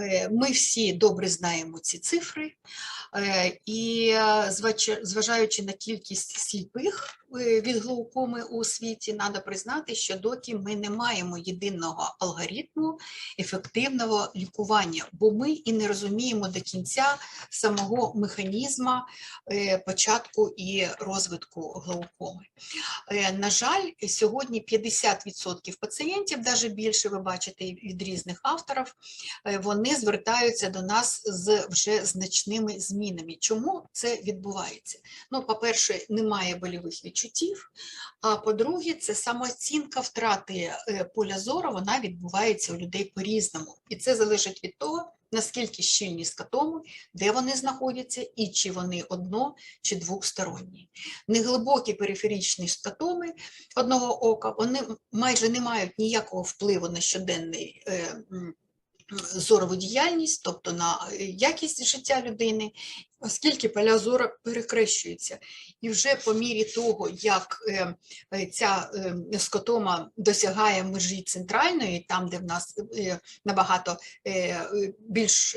Е, Ми всі добре знаємо ці цифри, е, і е, зважаючи на кількість сліпих від глаукоми у світі, треба признати, що доки ми не маємо єдиного алгоритму ефективного лікування, бо ми і не розуміємо до кінця самого механізму е, початку і розвитку глаукоми. Е, На жаль, сьогодні 50% пацієнтів, навіть більше ви бачите від різних авторів, е, вони звертаються до нас з вже значними змінами. Чому це відбувається? Ну, по-перше, немає больових відчуттів. А по-друге, це самооцінка втрати е, поля зору, вона відбувається у людей по-різному. І це залежить від того, наскільки щільні скатоми, де вони знаходяться, і чи вони одно чи двосторонні. Неглибокі периферичні скатоми одного ока, вони майже не мають ніякого впливу на щоденний е, зорову діяльність, тобто на е, якість життя людини, оскільки поля зору перекрещуються. І вже по мірі того, як е, е, ця е, скотома досягає межі центральної, там, де в нас набагато більш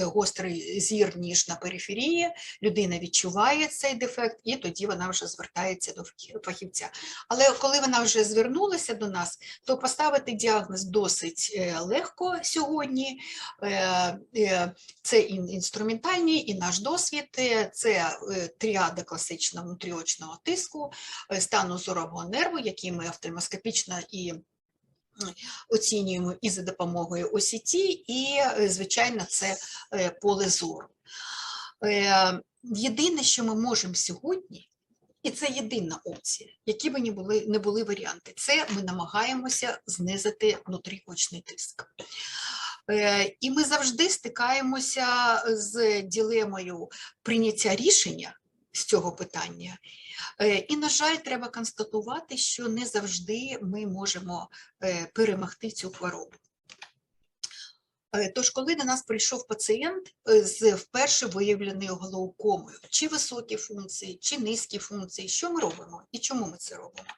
гострий зір, ніж на периферії, людина відчуває цей дефект, і тоді вона вже звертається до фахівця. Але коли вона вже звернулася до нас, то поставити діагноз досить легко сьогодні. Це інструментальний, і наш досвід, е, це е, тріада класичного внутріочного тиску, е, стану зорового нерву, який ми офтальмоскопічно і оцінюємо і за допомогою ОСІТ, і, е, звичайно, це поле зору. Єдине, що ми можемо сьогодні, і це єдина опція, які б не були, не були варіанти, це ми намагаємося знизити внутріочний тиск. Е, І ми завжди стикаємося з ділемою прийняття рішення з цього питання. Е, І, на жаль, треба констатувати, що не завжди ми можемо е, перемогти цю хворобу. Тож, коли до нас прийшов пацієнт з вперше виявленою глаукомою, чи високі функції, чи низькі функції, що ми робимо і чому ми це робимо?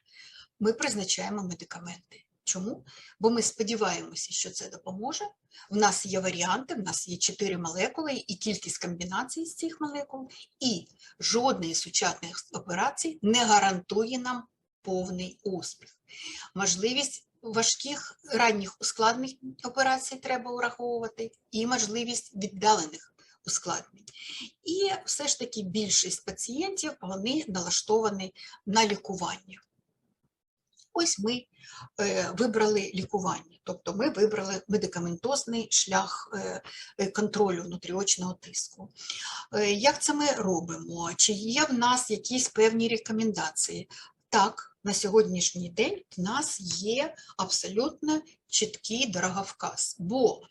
Ми призначаємо медикаменти. Чому? Бо ми сподіваємося, що це допоможе. В нас є варіанти, в нас є чотири молекули і кількість комбінацій з цих молекул, і жодної сучасних операцій не гарантує нам повний успіх. Можливість важких ранніх ускладнень операцій треба враховувати, і можливість віддалених ускладнень. І все ж таки більшість пацієнтів вони налаштовані на лікування. Ось ми е, вибрали лікування, тобто ми вибрали медикаментозний шлях е, е, контролю внутріочного тиску. Як це ми робимо? Чи є в нас якісь певні рекомендації? Так, на сьогоднішній день в нас є абсолютно чіткий дороговказ, бо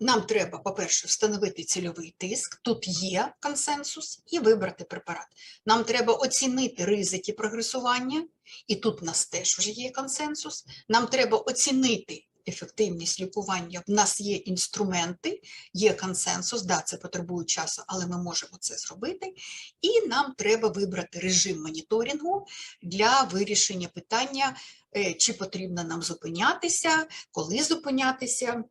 нам треба, по-перше, встановити цільовий тиск, тут є консенсус, і вибрати препарат. Нам треба оцінити ризики прогресування, і тут в нас теж вже є консенсус. Нам треба оцінити ефективність лікування. В нас є інструменти, є консенсус, да, це потребує часу, але ми можемо це зробити. І нам треба вибрати режим моніторингу для вирішення питання, е, чи потрібно нам зупинятися, коли зупинятися.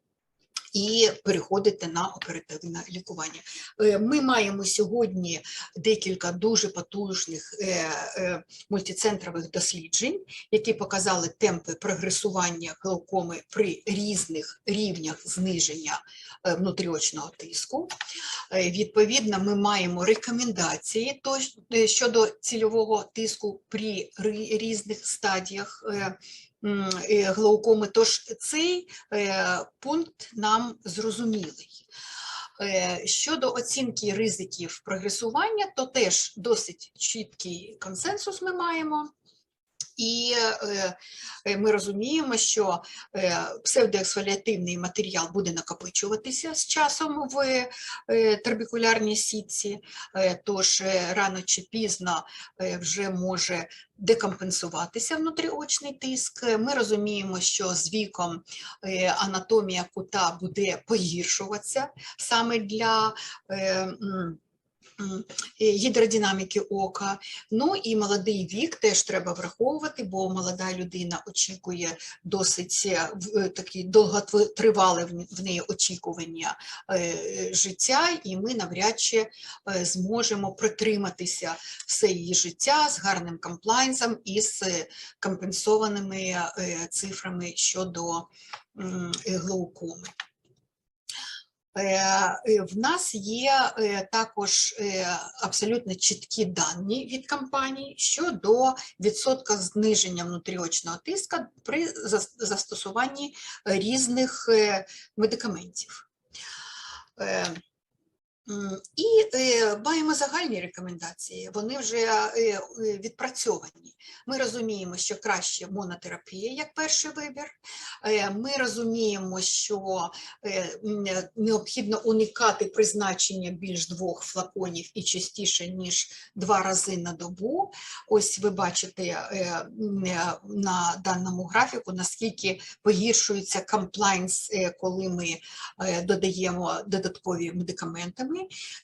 І переходити на оперативне лікування. Е, Ми маємо сьогодні декілька дуже потужних е, е, мультицентрових досліджень, які показали темпи прогресування глаукоми при різних рівнях зниження внутріочного тиску. Е, Відповідно, ми маємо рекомендації е, щодо цільового тиску при різних стадіях е, глаукоми. Тож цей пункт нам зрозумілий. Щодо оцінки ризиків прогресування, то теж досить чіткий консенсус ми маємо. І е, е, ми розуміємо, що е, псевдоексфоліативний матеріал буде накопичуватися з часом в трабекулярній сітці, тож рано чи пізно вже може декомпенсуватися внутріочний тиск. Ми розуміємо, що з віком анатомія кута буде погіршуватися саме для гідродинаміки ока. Ну і молодий вік теж треба враховувати, бо молода людина очікує досить е, е, такі довготривале в неї очікування е, життя, і ми навряд чи е, зможемо притриматися все її життя з гарним комплайнсом і з е, компенсованими е, цифрами щодо е, глаукоми. Е, е, В нас є е, також абсолютно чіткі дані від компаній щодо відсотка зниження внутріочного тиска при застосуванні різних медикаментів. І е, маємо загальні рекомендації, вони вже е, е, відпрацьовані. Ми розуміємо, що краще монотерапія як перший вибір. Ми розуміємо, що необхідно уникати призначення більш двох флаконів і частіше, ніж два рази на добу. Ось ви бачите на даному графіку, наскільки погіршується комплайнс, коли ми додаємо додаткові медикаментами,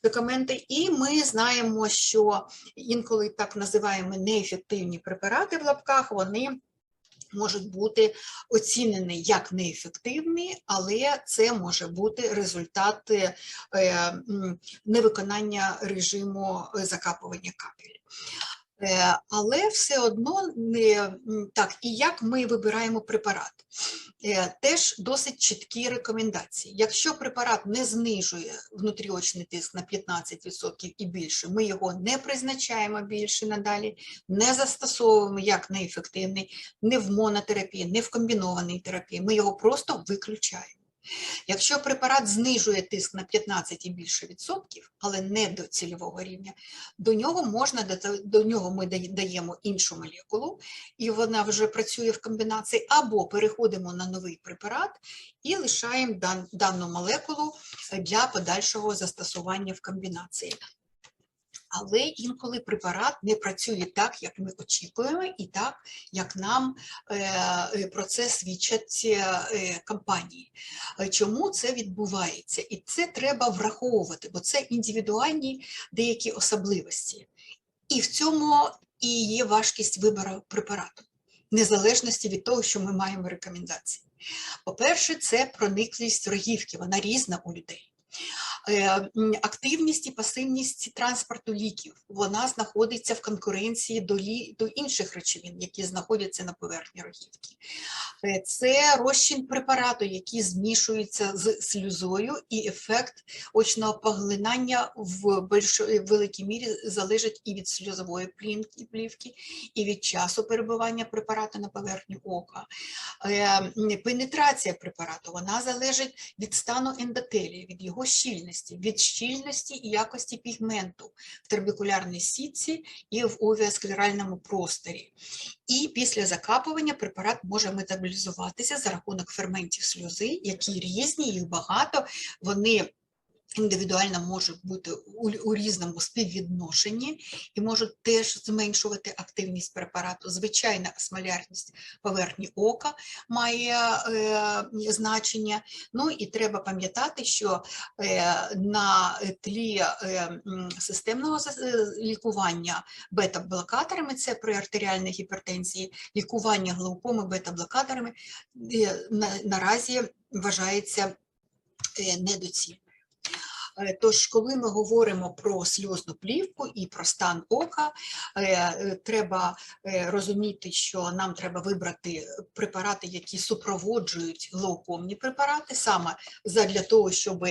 документи. І ми знаємо, що інколи так називаємо неефективні препарати в лапках, вони можуть бути оцінені як неефективні, але це може бути результат е, невиконання режиму е, закапування капель. Е, Але все одно так, і як ми вибираємо препарат? Е, Теж досить чіткі рекомендації. Якщо препарат не знижує внутріочний тиск на 15% і більше, ми його не призначаємо більше надалі, не застосовуємо як неефективний, не в монотерапії, не в комбінованій терапії, ми його просто виключаємо. Якщо препарат знижує тиск на 15 і більше відсотків, але не до цільового рівня, до нього можна до нього ми даємо іншу молекулу, і вона вже працює в комбінації, або переходимо на новий препарат і лишаємо дан- дану молекулу для подальшого застосування в комбінації. Але інколи препарат не працює так, як ми очікуємо, і так, як нам е, е, про це свідчать е, компанії. Чому це відбувається? І це треба враховувати, бо це індивідуальні деякі особливості. І в цьому і є важкість вибору препарату, незалежності від того, що ми маємо рекомендації. По-перше, це прониклість рогівки, вона різна у людей. Е, Активність і пасивність транспорту ліків вона знаходиться в конкуренції до, лі, до інших речовин, які знаходяться на поверхні рогівки. Е, Це розчин препарату, який змішується з сльозою, і ефект очного поглинання в більш- великій мірі залежить і від сльозової плівки, і від часу перебування препарату на поверхні ока. Е, Пенетрація препарату вона залежить від стану ендотелія, від його щільності, від щільності і якості пігменту в тербікулярній сітці і в овіасклеральному просторі. І після закапування препарат може метаболізуватися за рахунок ферментів сльози, які різні, їх багато, вони індивідуально можуть бути у, у різному співвідношенні і можуть теж зменшувати активність препарату. Звичайна осмолярність поверхні ока має е, значення. Ну і треба пам'ятати, що е, на тлі е, системного е, лікування бета-блокаторами, це при артеріальній гіпертензії, лікування глаукоми бета-блокаторами е, на- наразі вважається е, недоцільним. Е, Тож, коли ми говоримо про сльозну плівку і про стан ока, е, е, треба розуміти, що нам треба вибрати препарати, які супроводжують глаукомні препарати, саме для того, щоб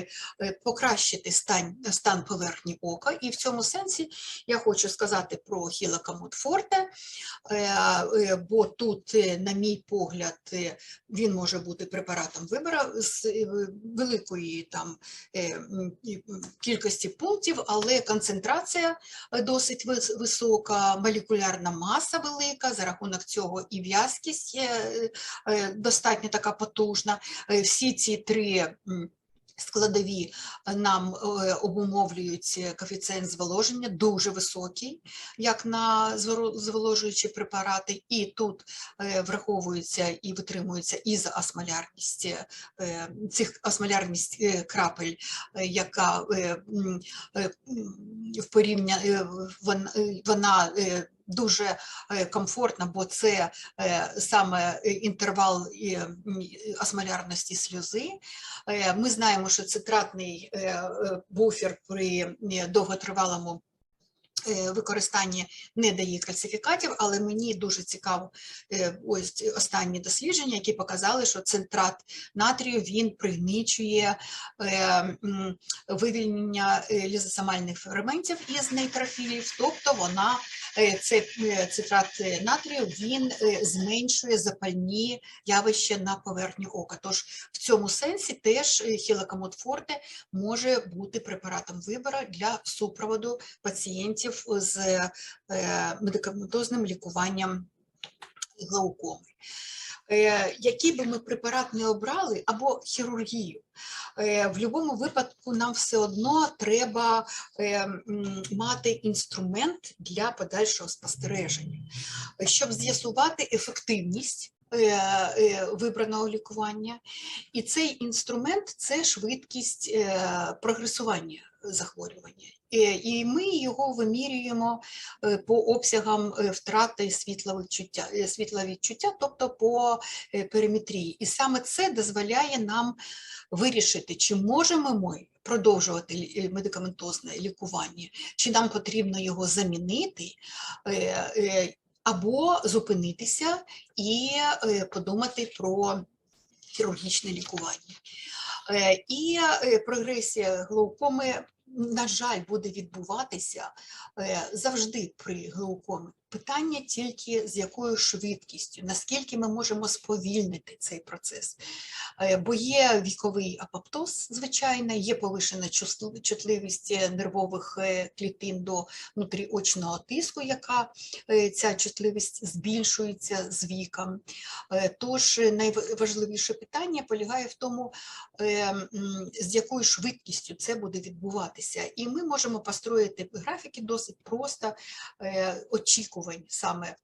покращити стан, стан поверхні ока. І в цьому сенсі я хочу сказати про хілокамут форте, бо тут, на мій погляд, він може бути препаратом вибора з великої там кількості пунктів, але концентрація е, досить висока, молекулярна маса велика, за рахунок цього і в'язкість е, е, достатньо така потужна. Всі ці три Складові е, нам е, обумовлюють коефіцієнт зволоження дуже високий, як на зволожуючі препарати, і тут е, враховується і витримується ізоосмолярність цих осмолярність крапель, яка в порівня вон- вона дуже е, комфортна, бо це е, саме е, інтервал осмолярності сльози. Ми знаємо, що цитратний буфер при довготривалому використанні не дає кальцифікатів, але мені дуже цікаво ось останні дослідження, які показали, що цитрат натрію він пригнічує вивільнення лізосомальних ферментів із нейтрофілів, тобто вона це е, цитрат е, натрію він е, зменшує запальні явища на поверхні ока. Тож в цьому сенсі теж хілокамот форте може бути препаратом вибору для супроводу пацієнтів з е, медикаментозним лікуванням глаукоми. Е, Який би ми препарат не обрали, або хірургію, е, в будь-якому випадку нам все одно треба е, мати інструмент для подальшого спостереження, щоб з'ясувати ефективність вибраного лікування. І цей інструмент це швидкість прогресування захворювання. Е, І ми його вимірюємо е, по обсягам е, втрати світловідчуття, світловідчуття, тобто по периметрії. І саме це дозволяє нам вирішити, чи можемо ми продовжувати медикаментозне лікування, чи нам потрібно його замінити. Або зупинитися і подумати про хірургічне лікування. І прогресія глаукоми, на жаль, буде відбуватися е, завжди при глаукомі. Питання тільки з якою швидкістю, наскільки ми можемо сповільнити цей процес. Е, Бо є віковий апоптоз, звичайно, є повишена чутливість е, нервових е, клітин до внутріочного тиску, яка ця чутливість збільшується з віком. Тож найважливіше питання полягає в тому, з якою швидкістю це буде відбуватися. І ми можемо построїти графіки досить просто е, очікувань саме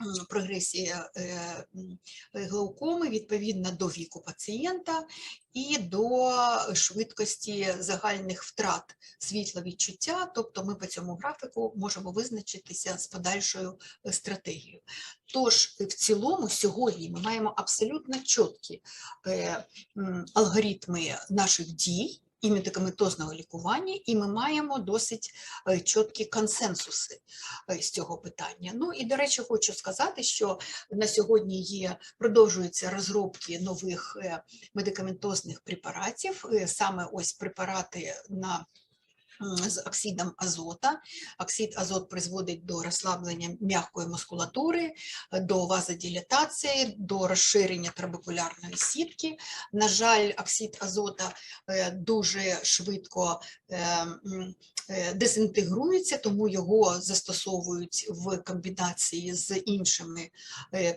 м, прогресії е, глаукоми відповідно до віку пацієнта і до швидкості загальних втрат світловідчуття, тобто ми по цьому графіку можемо визначитися з подальшою е, стратегією. Тож в цілому сьогодні ми маємо абсолютно чіткі е, алгоритми наших дій і медикаментозного лікування, і ми маємо досить е, чіткі консенсуси е, з цього питання. Ну і до речі, хочу сказати, що на сьогодні є продовжуються розробки нових е, медикаментозних препаратів, саме ось препарати на з оксидом азота. Оксид азот призводить до розслаблення м'якої мускулатури, до вазодилатації, до розширення трабекулярної сітки. На жаль, оксид азота е, дуже швидко е, е, дезінтегрується, тому його застосовують в комбінації з іншими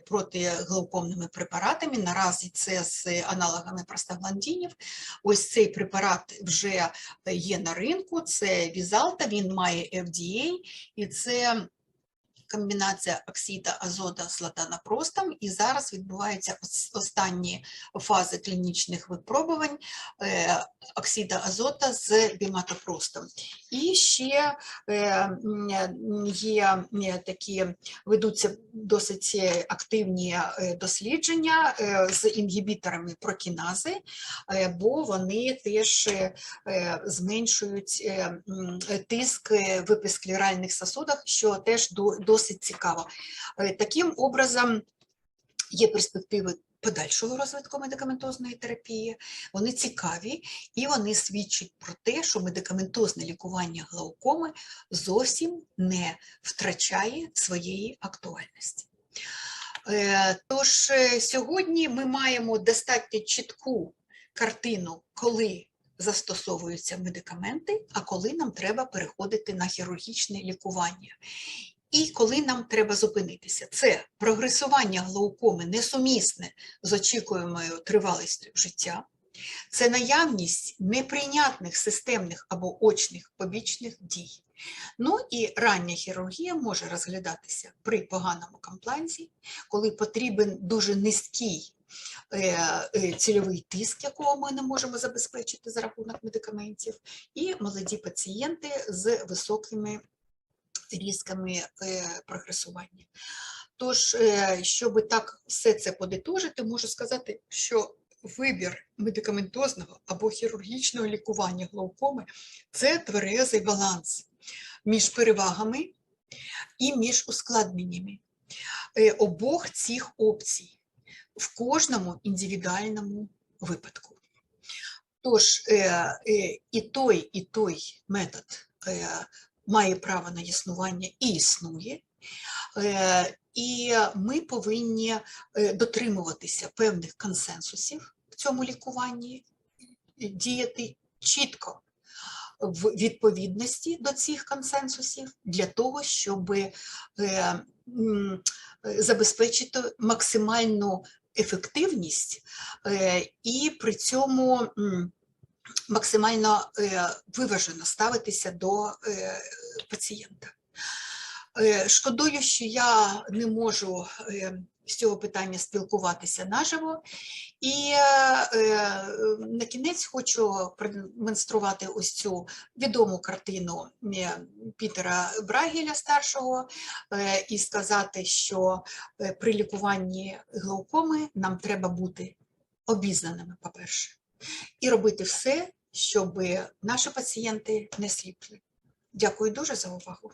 протиглаукомними препаратами. Наразі це з аналогами простагландинів. Ось цей препарат вже є на ринку. Це Візалта, він має FDA, і це комбінація оксида азота з латанапростом, і зараз відбуваються останні фази клінічних випробувань е, оксида азота з біматопростом. І ще е, є такі, ведуться досить активні е, дослідження з інгібіторами прокінази, бо вони теж зменшують тиск в епісклеральних сосудах, що теж до- досить цікаво. Е, Таким образом, є перспективи подальшого розвитку медикаментозної терапії, вони цікаві і вони свідчать про те, що медикаментозне лікування глаукоми зовсім не втрачає своєї актуальності. Е, Тож е, сьогодні ми маємо достатньо чітку картину, коли застосовуються медикаменти, а коли нам треба переходити на хірургічне лікування. І коли нам треба зупинитися, це прогресування глаукоми несумісне з очікуємою тривалістю життя. це наявність неприйнятних системних або очних побічних дій. Ну і рання хірургія може розглядатися при поганому комплансі, коли потрібен дуже низький е, е, цільовий тиск, якого ми не можемо забезпечити за рахунок медикаментів, і молоді пацієнти з високими різками е, прогресування. Тож, е, щоб так все це подитожити, можу сказати, що вибір медикаментозного або хірургічного лікування глаукоми це тверезий баланс між перевагами і між ускладненнями е, обох цих опцій в кожному індивідуальному випадку. Тож і той, і той метод має право на існування і існує. Е, І ми повинні е, дотримуватися певних консенсусів в цьому лікуванні, діяти чітко в відповідності до цих консенсусів для того, щоб е, забезпечити максимальну ефективність і при цьому максимально е, виважено ставитися до е, пацієнта. Е, Шкодую, що я не можу з цього питання спілкуватися наживо. І на кінець хочу продемонструвати ось цю відому картину Пітера Брагеля старшого і сказати, що при лікуванні глаукоми нам треба бути обізнаними, по-перше, і робити все, щоб наші пацієнти не сліпли. Дякую дуже за увагу.